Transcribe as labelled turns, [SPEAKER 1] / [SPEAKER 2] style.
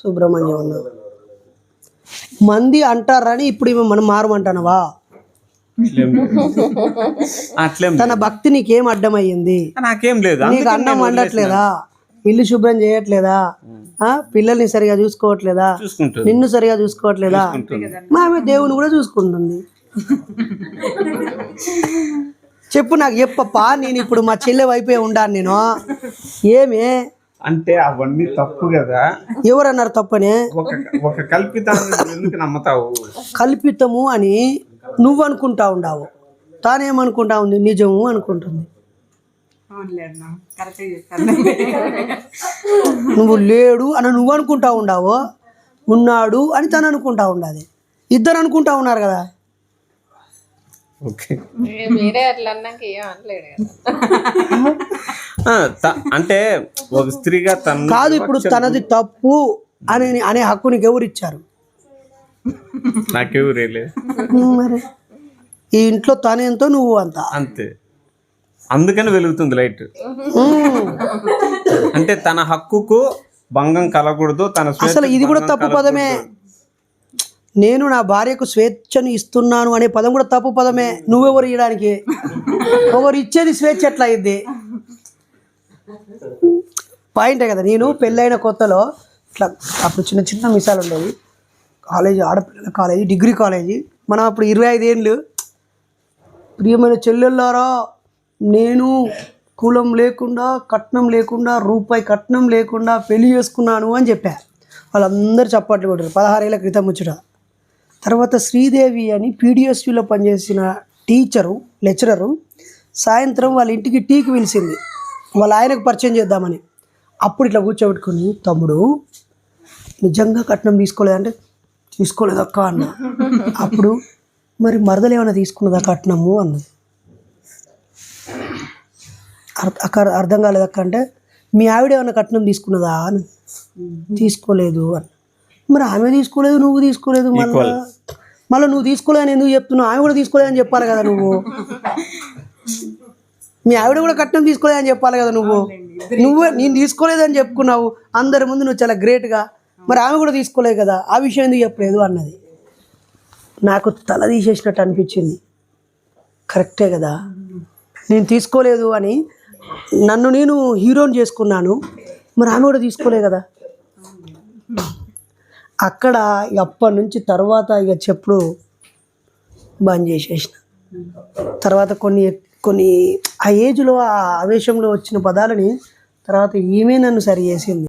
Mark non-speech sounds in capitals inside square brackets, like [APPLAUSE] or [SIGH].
[SPEAKER 1] సుబ్రహ్మణ్యం అన్న మంది అంటారని ఇప్పుడు ఇవి మనం మారమంటానవా?
[SPEAKER 2] అట్లేం
[SPEAKER 1] తన భక్తి నీకేం అడ్డమయ్యింది?
[SPEAKER 2] నాకేం లేదు
[SPEAKER 1] నీకు అన్నం
[SPEAKER 2] నేను
[SPEAKER 1] వండట్లేదా? ఇల్లు శుభ్రం చేయట్లేదా? పిల్లల్ని సరిగా చూసుకోవట్లేదా? నిన్ను సరిగా చూసుకోవట్లేదా? మా ఆమె దేవుని కూడా చూసుకుంటుంది. చెప్పు నాకు చెప్పప్పా నేను ఇప్పుడు మా చెల్లె వైపే ఉండాను నేను? ఏమి?
[SPEAKER 2] అంటే అవన్నీ తప్పు కదా.
[SPEAKER 1] ఎవరన్నారు తప్పని?
[SPEAKER 2] ఒక ఒక కల్పితాన్ని నువ్వు ఎందుకు నమ్ముతావు?
[SPEAKER 1] కల్పితము అని నువ్వు అనుకుంటా ఉండావు. తానేమనుకుంటా ఉంది? నిజము అనుకుంటుంది. నువ్వు లేడు అని నువ్వు అనుకుంటా ఉండావు ఉన్నాడు అని తను అనుకుంటా ఉండాలి. ఇద్దరు అనుకుంటా ఉన్నారు కదా.
[SPEAKER 2] ఓకే.
[SPEAKER 3] మీరే అట్లా అన్నాక ఏం
[SPEAKER 2] త- [LAUGHS] అంటే ఒక స్త్రీగా తన
[SPEAKER 1] కాదు ఇప్పుడు తనది తప్పు అని అనే హక్కు నీకు ఎవరు ఇచ్చారు
[SPEAKER 2] నాకెవరు
[SPEAKER 1] మరి. ఈ ఇంట్లో తనేంతో నువ్వు అంత.
[SPEAKER 2] అంతే. అందుకని వెలుగుతుంది లైట్. అంటే తన హక్కుకు భంగం కలగకూడదు తన
[SPEAKER 1] అసలు ఇది కూడా తప్పు పదమే. నేను నా భార్యకు స్వేచ్ఛను ఇస్తున్నాను అనే పదం కూడా తప్పు పదమే. నువ్వెవరు ఇవ్వడానికి ఒకరు [LAUGHS] ఇచ్చేది స్వేచ్ఛ ఎట్లా అయింది పాయింటే కదా నేను పెళ్ళైన కొత్తలో ఇట్లా అప్పుడు చిన్న చిన్న మిసాలు ఉండేవి. కాలేజీ ఆడపిల్లల కాలేజీ డిగ్రీ కాలేజీ. మనం అప్పుడు ఇరవై ఐదేళ్ళు ప్రియమైన చెల్లెళ్ళారా నేను కులం లేకుండా కట్నం లేకుండా రూపాయి కట్నం లేకుండా పెళ్ళి చేసుకున్నాను అని చెప్పా. వాళ్ళందరూ చప్పట్లు కొట్టారు పదహారేళ్ళ క్రితం ముచ్చట. తర్వాత శ్రీదేవి అని పీడిఎస్యూలో పనిచేసిన టీచరు లెక్చరరు సాయంత్రం వాళ్ళ ఇంటికి టీకి పిలిచింది. వాళ్ళ ఆయనకు పరిచయం చేద్దామని. అప్పుడు ఇట్లా కూర్చోబెట్టుకుని తమ్ముడు నిజంగా కట్నం తీసుకోలేదంటే తీసుకోలేదక్క అన్న. అప్పుడు మరి మరదలు ఏమైనా తీసుకున్నదా కట్నము? అన్నది. అక్క అర్థం కాలేదక్క అంటే మీ ఆవిడ ఏమైనా కట్నం తీసుకున్నదా? అని తీసుకోలేదు అని మరి ఆమె తీసుకోలేదు నువ్వు తీసుకోలేదు మళ్ళీ? మళ్ళీ నువ్వు తీసుకోలేదని ఎందుకు చెప్తున్నావు? ఆమె కూడా తీసుకోలేదని చెప్పాలి కదా నువ్వు. మీ ఆవిడ కూడా కట్నం తీసుకోలేదని చెప్పాలి కదా నువ్వు. నువ్వే నేను తీసుకోలేదని చెప్పుకున్నావు. అందరి ముందు నువ్వు చాలా గ్రేట్గా మరి ఆమె కూడా తీసుకోలేదు కదా. ఆ విషయం ఎందుకు చెప్పలేదు అన్నది. నాకు తల తీసేసినట్టు అనిపించింది. కరెక్టే కదా. నేను తీసుకోలేదు అని నన్ను నేను హీరోని చేసుకున్నాను. మరి ఆమె కూడా తీసుకోలే కదా. అక్కడ అప్పటి నుంచి తర్వాత ఇక చెప్పుడు బంద్ చేసేసిన. తర్వాత కొన్ని కొన్ని ఆ ఏజ్లో ఆ ఆవేశంలో వచ్చిన పదాలని తర్వాత ఈమె నన్ను సరి చేసింది.